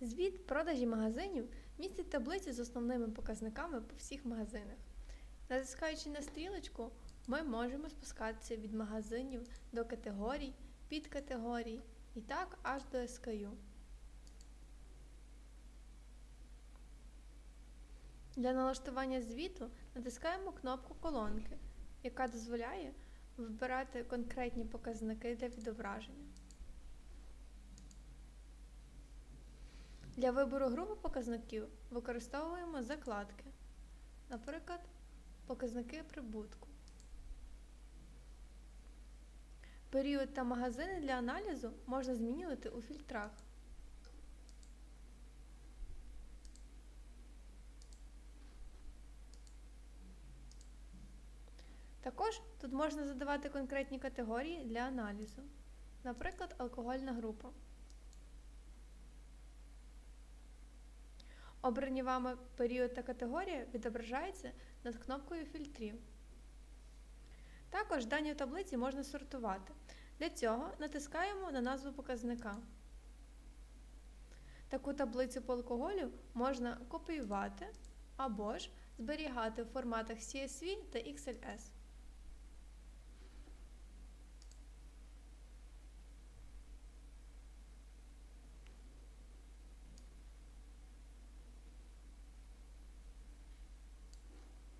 Звіт продажі магазинів містить таблицю з основними показниками по всіх магазинах. Натискаючи на стрілочку, ми можемо спускатися від магазинів до категорій, підкатегорій і так аж до SKU. Для налаштування звіту натискаємо кнопку колонки, яка дозволяє вибирати конкретні показники для відображення. Для вибору групи показників використовуємо закладки, наприклад, показники прибутку. Період та магазини для аналізу можна змінювати у фільтрах. Також тут можна задавати конкретні категорії для аналізу, наприклад, алкогольна група. Обрані вами період та категорія відображаються над кнопкою фільтрів. Також дані в таблиці можна сортувати. Для цього натискаємо на назву показника. Таку таблицю по алкоголю можна копіювати або ж зберігати в форматах CSV та XLS.